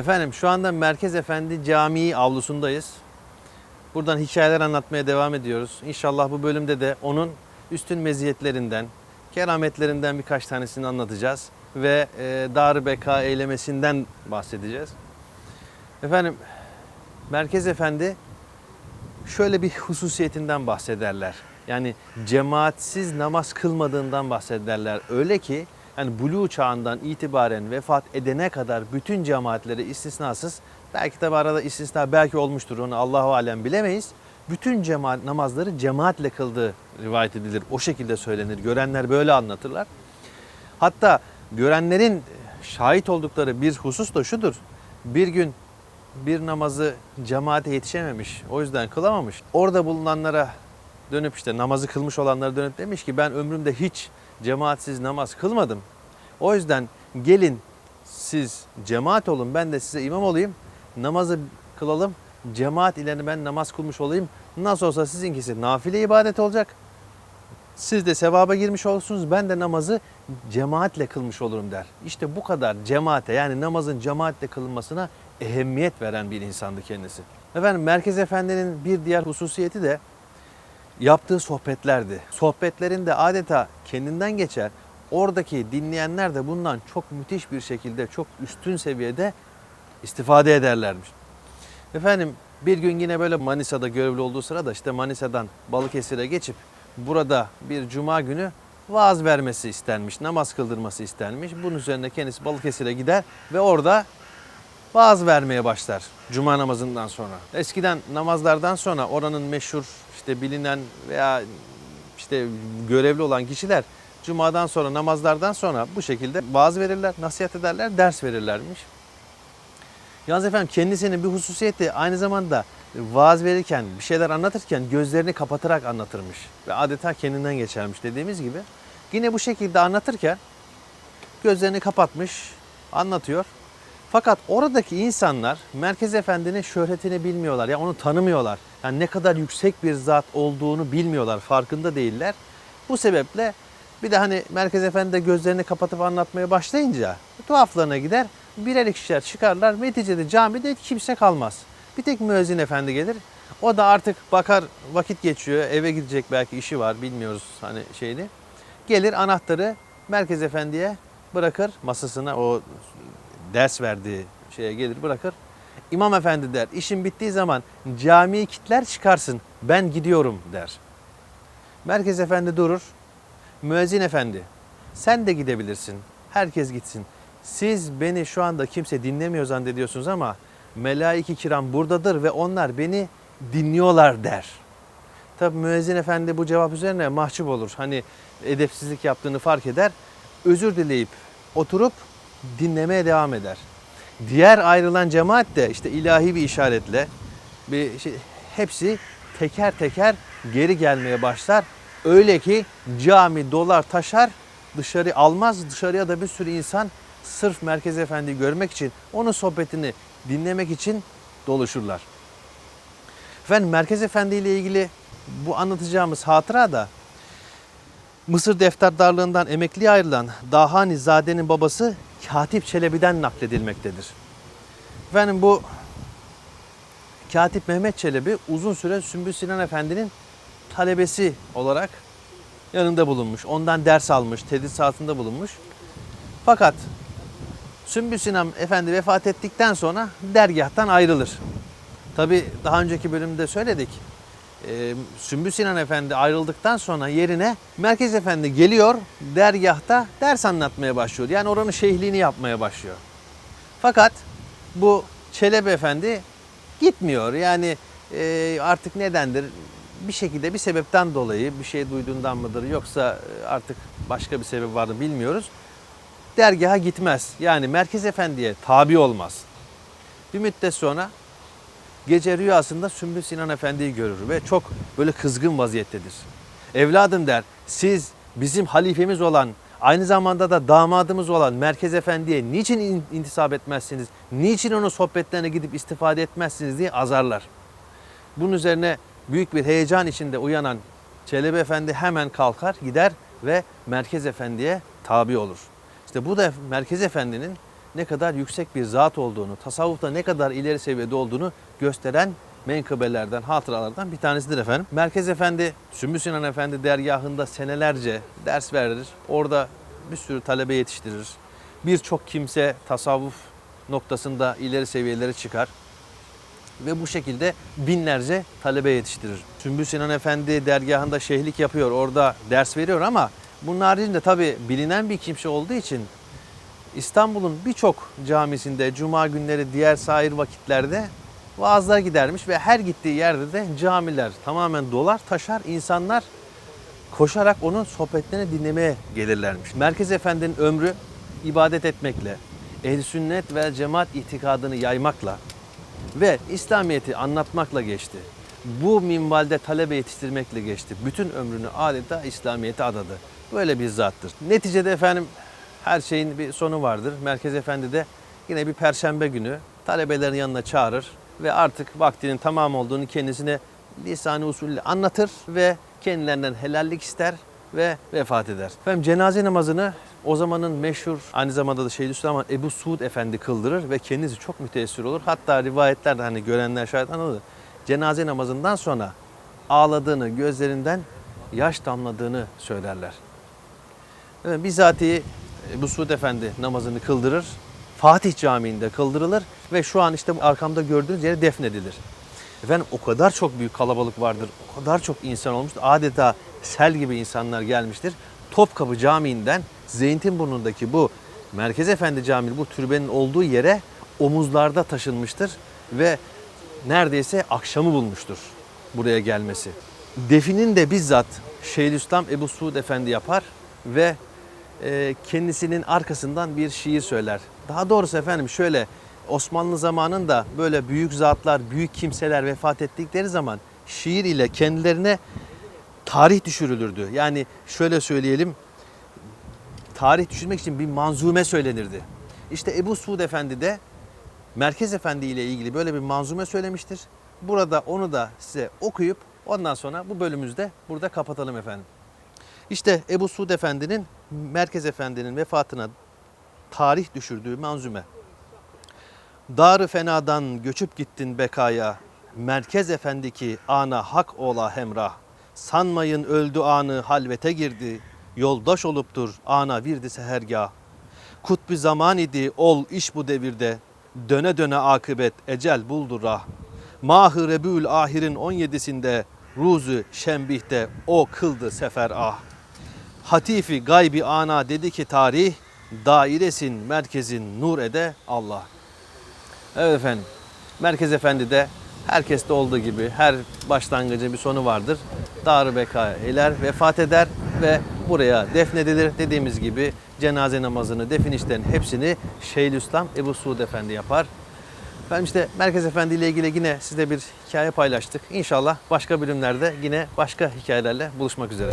Efendim şu anda Merkez Efendi Camii avlusundayız. Buradan hikayeler anlatmaya devam ediyoruz. İnşallah bu bölümde de onun üstün meziyetlerinden, kerametlerinden birkaç tanesini anlatacağız. Ve e, Dar-ı Beka eylemesinden bahsedeceğiz. Efendim Merkez Efendi şöyle bir hususiyetinden bahsederler. Yani cemaatsiz namaz kılmadığından bahsederler. Öyle ki yani buluğ çağından itibaren vefat edene kadar bütün cemaatleri istisnasız belki tabi arada istisna belki olmuştur onu Allahu alem bilemeyiz. Bütün cemaat namazları cemaatle kıldığı rivayet edilir. O şekilde söylenir. Görenler böyle anlatırlar. Hatta görenlerin şahit oldukları bir husus da şudur. Bir gün bir namazı cemaate yetişememiş. O yüzden kılamamış. Orada bulunanlara dönüp işte namazı kılmış olanlara dönüp demiş ki ben ömrümde hiç cemaatsiz namaz kılmadım. O yüzden gelin siz cemaat olun ben de size imam olayım. Namazı kılalım. Cemaat ile ben namaz kılmış olayım. Nasıl olsa sizinkisi nafile ibadet olacak. Siz de sevaba girmiş olursunuz. Ben de namazı cemaatle kılmış olurum der. İşte bu kadar cemaate yani namazın cemaatle kılınmasına ehemmiyet veren bir insandı kendisi. Efendim Merkez Efendi'nin bir diğer hususiyeti de yaptığı sohbetlerdi. Sohbetlerinde adeta kendinden geçer. Oradaki dinleyenler de bundan çok müthiş bir şekilde, çok üstün seviyede istifade ederlermiş. Efendim bir gün yine böyle Manisa'da görevli olduğu sırada işte Manisa'dan Balıkesir'e geçip burada bir cuma günü vaaz vermesi istenmiş, namaz kıldırması istenmiş. Bunun üzerine kendisi Balıkesir'e gider ve orada vaaz vermeye başlar cuma namazından sonra. Eskiden namazlardan sonra oranın meşhur işte bilinen veya işte görevli olan kişiler cumadan sonra namazlardan sonra bu şekilde vaaz verirler, nasihat ederler, ders verirlermiş. Yalnız efendim kendisinin bir hususiyeti aynı zamanda vaaz verirken, bir şeyler anlatırken gözlerini kapatarak anlatırmış. Ve adeta kendinden geçermiş dediğimiz gibi. Yine bu şekilde anlatırken gözlerini kapatmış, anlatıyor. Fakat oradaki insanlar Merkez Efendi'nin şöhretini bilmiyorlar. Ya onu tanımıyorlar. Yani ne kadar yüksek bir zat olduğunu bilmiyorlar. Farkında değiller. Bu sebeple bir de hani Merkez Efendi de gözlerini kapatıp anlatmaya başlayınca tuhaflarına gider. Birer ikişer çıkarlar. Neticede camide kimse kalmaz. Bir tek müezzin efendi gelir. O da artık bakar vakit geçiyor. Eve gidecek belki işi var bilmiyoruz hani şeyini. Gelir anahtarı Merkez Efendi'ye bırakır masasına o ders verdiği şeye gelir bırakır. İmam efendi der işin bittiği zaman camiyi kitler çıkarsın ben gidiyorum der. Merkez efendi durur. Müezzin efendi sen de gidebilirsin. Herkes gitsin. Siz beni şu anda kimse dinlemiyor zannediyorsunuz ama melaik-i kiram buradadır ve onlar beni dinliyorlar der. Tabi müezzin efendi bu cevap üzerine mahcup olur. Hani edepsizlik yaptığını fark eder. Özür dileyip oturup dinlemeye devam eder. Diğer ayrılan cemaat de işte ilahi bir işaretle bir şey, hepsi teker teker geri gelmeye başlar. Öyle ki cami dolar taşar dışarı almaz. Dışarıya da bir sürü insan sırf Merkez Efendi'yi görmek için, onun sohbetini dinlemek için doluşurlar. Efendim Merkez Efendi ile ilgili bu anlatacağımız hatıra da Mısır defterdarlığından emekliye ayrılan Dahani Zade'nin babası Katip Çelebi'den nakledilmektedir. Efendim bu Katip Mehmet Çelebi uzun süre Sümbül Sinan Efendi'nin talebesi olarak yanında bulunmuş. Ondan ders almış, tedrisatında bulunmuş. Fakat Sümbül Sinan Efendi vefat ettikten sonra dergahtan ayrılır. Tabi daha önceki bölümde söyledik. Ee, Sümbül Sinan Efendi ayrıldıktan sonra yerine Merkez Efendi geliyor dergahta ders anlatmaya başlıyor. Yani oranın şeyhliğini yapmaya başlıyor. Fakat bu Çelebi Efendi gitmiyor. Yani e, artık nedendir? Bir şekilde bir sebepten dolayı bir şey duyduğundan mıdır yoksa e, artık başka bir sebep var mı bilmiyoruz. Dergaha gitmez. Yani Merkez Efendi'ye tabi olmaz. Bir müddet sonra gece rüyasında Sümbül Sinan Efendi'yi görür ve çok böyle kızgın vaziyettedir. Evladım der, siz bizim halifemiz olan, aynı zamanda da damadımız olan Merkez Efendi'ye niçin in- intisap etmezsiniz, niçin onun sohbetlerine gidip istifade etmezsiniz diye azarlar. Bunun üzerine büyük bir heyecan içinde uyanan Çelebi Efendi hemen kalkar, gider ve Merkez Efendi'ye tabi olur. İşte bu da Merkez Efendi'nin ne kadar yüksek bir zat olduğunu, tasavvufta ne kadar ileri seviyede olduğunu gösteren menkıbelerden, hatıralardan bir tanesidir efendim. Merkez Efendi, Sümbül Sinan Efendi dergahında senelerce ders verir. Orada bir sürü talebe yetiştirir. Birçok kimse tasavvuf noktasında ileri seviyelere çıkar ve bu şekilde binlerce talebe yetiştirir. Sümbül Sinan Efendi dergahında şeyhlik yapıyor, orada ders veriyor ama bunun haricinde tabi bilinen bir kimse olduğu için İstanbul'un birçok camisinde cuma günleri diğer sair vakitlerde vaazlar gidermiş ve her gittiği yerde de camiler tamamen dolar taşar insanlar koşarak onun sohbetlerini dinlemeye gelirlermiş. Merkez Efendi'nin ömrü ibadet etmekle, ehl sünnet ve cemaat itikadını yaymakla ve İslamiyet'i anlatmakla geçti. Bu minvalde talebe yetiştirmekle geçti. Bütün ömrünü adeta İslamiyet'e adadı. Böyle bir zattır. Neticede efendim her şeyin bir sonu vardır. Merkez Efendi de yine bir perşembe günü talebelerin yanına çağırır ve artık vaktinin tamam olduğunu kendisine lisan-ı usulle anlatır ve kendilerinden helallik ister ve vefat eder. Efendim cenaze namazını o zamanın meşhur aynı zamanda da Şeyhülislam Ebu Suud Efendi kıldırır ve kendisi çok müteessir olur. Hatta rivayetlerde hani görenler şahit anladı. Cenaze namazından sonra ağladığını, gözlerinden yaş damladığını söylerler. Evet, bizatihi Ebu Suud Efendi namazını kıldırır. Fatih Camii'nde kıldırılır ve şu an işte arkamda gördüğünüz yere defnedilir. Efendim o kadar çok büyük kalabalık vardır, o kadar çok insan olmuştur. Adeta sel gibi insanlar gelmiştir. Topkapı Camii'nden Zeytinburnu'ndaki bu Merkez Efendi Camii bu türbenin olduğu yere omuzlarda taşınmıştır ve neredeyse akşamı bulmuştur buraya gelmesi. Definin de bizzat Şeyhülislam Ebu Suud Efendi yapar ve e, kendisinin arkasından bir şiir söyler. Daha doğrusu efendim şöyle Osmanlı zamanında böyle büyük zatlar, büyük kimseler vefat ettikleri zaman şiir ile kendilerine tarih düşürülürdü. Yani şöyle söyleyelim tarih düşürmek için bir manzume söylenirdi. İşte Ebu Suud Efendi de Merkez Efendi ile ilgili böyle bir manzume söylemiştir. Burada onu da size okuyup ondan sonra bu bölümümüzü de burada kapatalım efendim. İşte Ebu Suud Efendi'nin Merkez Efendi'nin vefatına tarih düşürdüğü manzume. Darı fenadan göçüp gittin bekaya, Merkez Efendi ki ana hak ola hemrah. Sanmayın öldü anı halvete girdi, yoldaş oluptur ana virdi sehergah. Kutbi zaman idi ol iş bu devirde, döne döne akıbet ecel buldu rah. Mahı Rebül Ahir'in 17'sinde Ruzu Şembih'te o kıldı sefer ah. Hatifi gaybi ana dedi ki tarih, dairesin merkezin nur ede Allah. Evet efendim, Merkez Efendi de herkeste olduğu gibi her başlangıcın bir sonu vardır. Darı beka eler, vefat eder ve buraya defnedilir. Dediğimiz gibi cenaze namazını, defin işlerin hepsini Şeyhülislam Ebu Suud Efendi yapar. Ben işte Merkez Efendi ile ilgili yine sizle bir hikaye paylaştık. İnşallah başka bölümlerde yine başka hikayelerle buluşmak üzere.